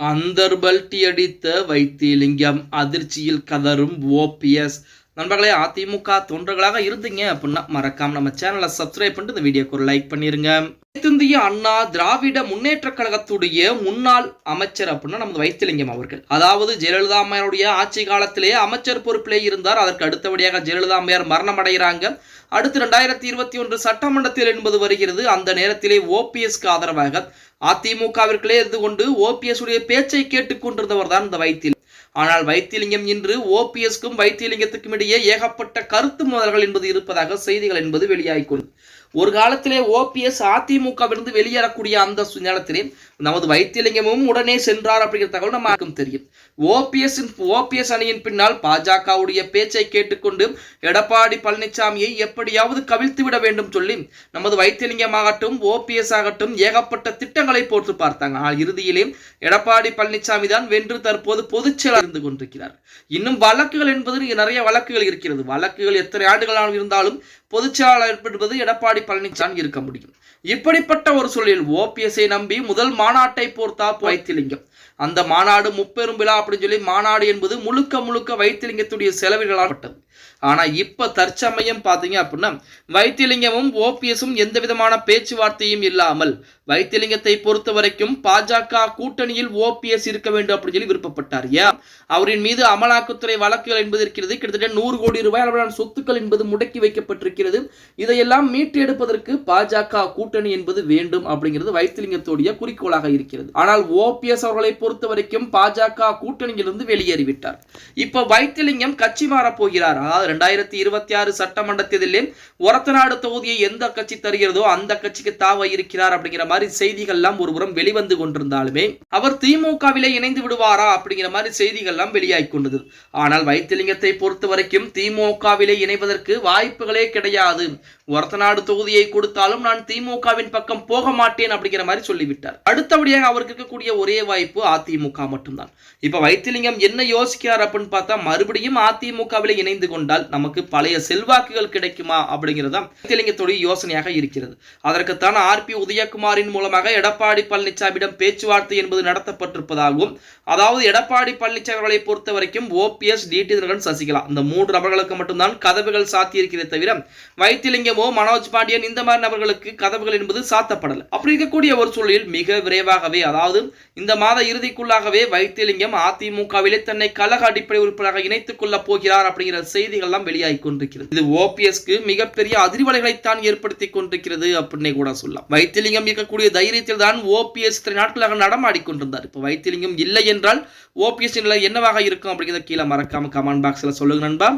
அந்தர்பல்டி அடித்த வைத்தியலிங்கம் அதிர்ச்சியில் கதரும் ஓபிஎஸ் நண்பர்களே அதிமுக தொண்டர்களாக இருந்தீங்க அப்படின்னா மறக்காம நம்ம சேனலை சப்ஸ்கிரைப் பண்ணிட்டு இந்த வீடியோக்கு ஒரு லைக் பண்ணிருங்க. இந்திய அண்ணா திராவிட முன்னேற்ற கழகத்துடைய முன்னாள் அமைச்சர் அப்படின்னா நமது வைத்திலிங்கம் அவர்கள். அதாவது ஜெயலலிதா அம்மையாருடைய ஆட்சி காலத்திலேயே அமைச்சர் பொறுப்பிலே இருந்தார். அதற்கு அடுத்தபடியாக ஜெயலலிதா அம்மையார் மரணம் அடைகிறாங்க. அடுத்து ரெண்டாயிரத்தி இருபத்தி ஒன்று சட்டமன்றத்தில் என்பது வருகிறது. அந்த நேரத்திலே ஓபிஎஸ்க்கு ஆதரவாக அதிமுகவிற்குள்ளே இருந்து கொண்டு ஓபிஎஸ் உடைய பேச்சை கேட்டுக்கொண்டிருந்தவர் தான் இந்த வைத்திலிங்கம். ஆனால் வைத்தியலிங்கம் இன்று ஓபிஎஸ்க்கும் வைத்தியலிங்கத்துக்கும் இடையே ஏகப்பட்ட கருத்து மோதல்கள் என்பது இருப்பதாக செய்திகள் என்பது வெளியாகிக்கொள்ளும் ஒரு காலத்திலே ஓபிஎஸ் அதிமுகவிலிருந்து வெளியேறக்கூடிய அந்த நேரத்திலே நமது வைத்தியலிங்கமும் உடனே சென்றார் அப்படிங்கிற தகவல் நமக்கும் தெரியும். ஓபிஎஸ் ஓபிஎஸ் அணியின் பின்னால் பாஜகவுடைய பேச்சை கேட்டுக்கொண்டு எடப்பாடி பழனிசாமியை எப்படியாவது கவிழ்த்து விட வேண்டும் சொல்லி நமது வைத்தியலிங்கம் ஆகட்டும் ஓபிஎஸ் ஆகட்டும் ஏகப்பட்ட திட்டங்களை போட்டு பார்த்தாங்க. ஆனால் இறுதியிலே எடப்பாடி பழனிசாமி தான் வென்று தற்போது பொதுச் செயலர் இருந்து கொண்டிருக்கிறார். இன்னும் வழக்குகள் என்பது நிறைய வழக்குகள் இருக்கிறது. வழக்குகள் எத்தனை ஆண்டுகளாக இருந்தாலும் பொதுச்செயலாளர் என்பது எடப்பாடி பழனிசாமி இருக்க முடியும். இப்படிப்பட்ட ஒரு சூழலில் ஓபிஎஸ்ஐ நம்பி முதல் மாநாட்டை போர்த்தா வைத்திலிங்கம். அந்த மாநாடு முப்பெரும் விழா அப்படின்னு சொல்லி மாநாடு என்பது முழுக்க முழுக்க வைத்திலிங்கத்துடைய செலவுகளாகப்பட்டது ஆனா இப்ப தற்சமயம் பாத்தீங்க அப்படின்னா வைத்திலிங்கமும் ஓபிஎஸும் எந்த விதமான பேச்சுவார்த்தையும் இல்லாமல் வைத்திலிங்கத்தை பொறுத்த வரைக்கும் பாஜக கூட்டணியில் ஓபிஎஸ் இருக்க வேண்டும் அப்படின்னு சொல்லி விருப்பப்பட்டார். ஏன்? அவரின் மீது அமலாக்கத்துறை வழக்குகள் என்பது இருக்கிறது. கிட்டத்தட்ட நூறு கோடி ரூபாய் அளவிலான சொத்துக்கள் என்பது முடக்கி வைக்கப்பட்டிருக்கிறது. இதையெல்லாம் மீட்டு எடுப்பதற்கு பாஜக கூட்டணி என்பது வேண்டும் அப்படிங்கிறது வைத்திலிங்கத்துடைய குறிக்கோளாக இருக்கிறது. ஆனால் ஓபிஎஸ் அவர்களை பொறுத்த வரைக்கும் பாஜக கூட்டணியிலிருந்து வெளியேறிவிட்டார். இப்ப வைத்திலிங்கம் கட்சி மாறப் போகிறாரா? அதாவது ரெண்டாயிரத்தி இருபத்தி ஆறு சட்டமன்ற தேர்தலில் ஒரத்தநாடு தொகுதியை எந்த கட்சி தருகிறதோ அந்த கட்சிக்கு தாவ இருக்கிறார் அப்படிங்கிற மாதிரி செய்திகள்லாம் ஒருபுறம் வெளிவந்து கொண்டிருந்தாலுமே அவர் திமுகவிலே இணைந்து விடுவாரா அப்படிங்கிற மாதிரி செய்திகள்லாம் வெளியாகி கொண்டது. ஆனால் வைத்திலிங்கத்தை பொறுத்த வரைக்கும் திமுகவிலே இணைவதற்கு வாய்ப்புகளே கிடையாது. ஒரத்தநாடு தொகுதியை கொடுத்தாலும் நான் திமுகவின் பக்கம் போக மாட்டேன் அப்படிங்கிற மாதிரி சொல்லிவிட்டார். அடுத்தபடியாக அவருக்கு இருக்கக்கூடிய ஒரே வாய்ப்பு அதிமுக மட்டும்தான். இப்ப வைத்திலிங்கம் என்ன யோசிக்கிறார் அப்படின்னு பார்த்தா மறுபடியும் அதிமுகவிலே இணைந்து கொண்டால் நமக்கு பழைய செல்வாக்குகள் கிடைக்குமா அப்படிங்கிறதான் தெலுங்கத்துடைய யோசனையாக இருக்கிறது. அதற்குத்தான் ஆர் பி உதயகுமாரின் மூலமாக எடப்பாடி பழனிசாமியிடம் பேச்சுவார்த்தை என்பது நடத்தப்பட்டிருப்பதாகவும் அதாவது எடப்பாடி பழனிசாமி அவர்களை பொறுத்த வரைக்கும் ஓபிஎஸ் டிடி தினகரன் சசிகலா. இந்த மூன்று நபர்களுக்கு மட்டும்தான் கதவுகள் சாத்தியிருக்கிறதே தவிர வைத்திலிங்கமோ மனோஜ் பாண்டியன் இந்த மாதிரி நபர்களுக்கு கதவுகள் என்பது சாத்தப்படல. அப்படி இருக்கக்கூடிய ஒரு சூழலில் மிக விரைவாகவே அதாவது இந்த மாத இறுதிக்குள்ளாகவே வைத்திலிங்கம் அதிமுகவிலே தன்னை கழக அடிப்படை உறுப்பினராக இணைத்துக் கொள்ளப் போகிறார் அப்படிங்கிற செய்தி செய்திகள்லாம் வெளியாகி கொண்டிருக்கிறது. இது ஓபிஎஸ்க்கு மிகப்பெரிய அதிர்வலைகளைத்தான் ஏற்படுத்தி கொண்டிருக்கிறது அப்படின்னே கூட சொல்லலாம். வைத்திலிங்கம் இருக்கக்கூடிய தைரியத்தில் தான் ஓபிஎஸ் இத்தனை நாட்களாக நடமாடி கொண்டிருந்தார். இப்போ வைத்திலிங்கம் இல்லை என்றால் ஓபிஎஸ் நிலை என்னவாக இருக்கும் அப்படிங்கிறத கீழே மறக்காம கமெண்ட் பாக்ஸ்ல சொல்லுங்க நண்பா.